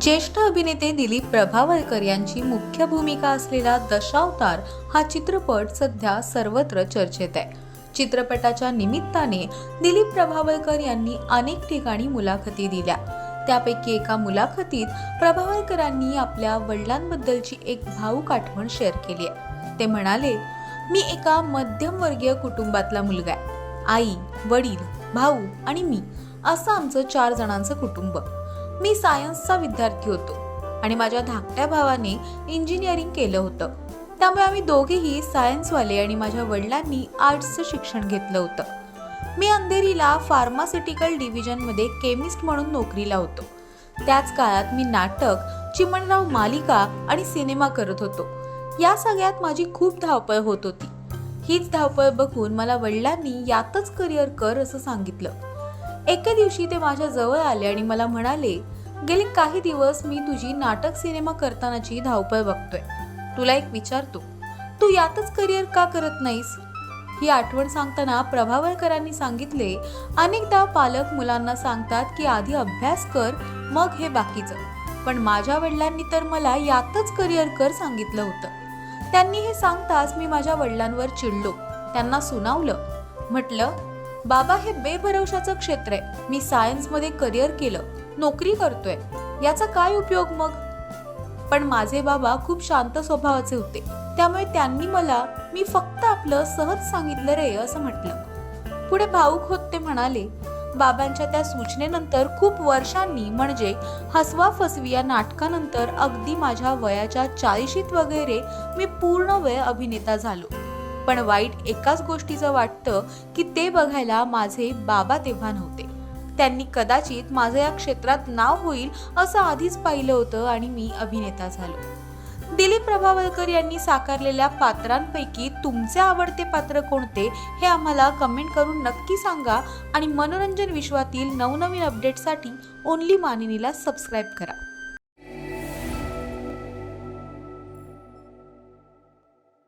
ज्येष्ठ अभिनेते दिलीप प्रभावळकर यांची मुख्य भूमिका असलेला दशावतार हा चित्रपट सध्या सर्वत्र चर्चेत आहे. चित्रपटाच्या निमित्ताने दिलीप प्रभावळकर यांनी अनेक ठिकाणी मुलाखती दिल्या. त्यापैकी एका मुलाखतीत प्रभावळकरांनी आपल्या वडिलांबद्दलची एक भाऊक आठवण शेअर केली आहे. ते म्हणाले मी एका मध्यमवर्गीय कुटुंबातला मुलगा आहे. आई वडील भाऊ आणि मी असं आमचं चार जणांचं कुटुंब. मी सायन्सचा विद्यार्थी होतो आणि माझ्या धाकट्या भावाने इंजिनिअरिंग केलं होतं. त्यामुळे आम्ही दोघेही सायन्सवाले आणि माझ्या वडिलांनी आर्ट्सचं शिक्षण घेतलं होतं. मी अंधेरीला फार्मास्युटिकल डिव्हिजनमध्ये केमिस्ट म्हणून नोकरीला होतो. त्याच काळात मी नाटक चिमणराव मालिका आणि सिनेमा करत होतो. या सगळ्यात माझी खूप धावपळ होत होती. हीच धावपळ बघून मला वडिलांनी यातच करिअर कर असं सांगितलं. एके दिवशी ते माझ्या जवळ आले आणि मला म्हणाले गेले काही दिवस मी तुझी नाटक सिनेमा करतानाची धावपळ बघतोय. तुला एक विचारतो तू यातच करिअर का करत नाहीस? ही आठवण सांगताना प्रभावळकरांनी सांगितले अनेकदा पालक मुलांना सांगतात की आधी अभ्यास कर मग हे बाकीचं. पण माझ्या वडिलांनी तर मला यातच करिअर कर सांगितलं होतं. त्यांनी हे सांगताच मी माझ्या वडिलांवर चिडलो. त्यांना सुनावलं. म्हटलं बाबा हे बेभरवशाचं क्षेत्र आहे. मी सायन्समध्ये करिअर केलं. नोकरी करतोय. याचा काय उपयोग मग? पण माझे बाबा खूप शांत स्वभावाचे होते. त्यामुळे त्यांनी मला मी फक्त आपलं सहज सांगितलं रे असं म्हटलं. पुढे भाऊक होत ते म्हणाले बाबांच्या त्या सूचनेनंतर खूप वर्षांनी म्हणजे हसवा फसवी या नाटकानंतर अगदी माझ्या वयाच्या चाळीशीत वगैरे मी पूर्ण वेळ अभिनेता झालो. पण वाईट एकाच गोष्टीचं वाटतं की ते बघायला माझे बाबा तेव्हा नव्हते त्यांनी कदाचित माझं या क्षेत्रात नाव होईल असं आधीच पाहिलं होतं आणि मी अभिनेता झालो. दिलीप प्रभावळकर यांनी साकारलेल्या पात्रांपैकी तुमचे आवडते पात्र कोणते हे आम्हाला कमेंट करून नक्की सांगा आणि मनोरंजन विश्वातील नवनवीन अपडेटसाठी ओनली मानिनीला सबस्क्राईब करा.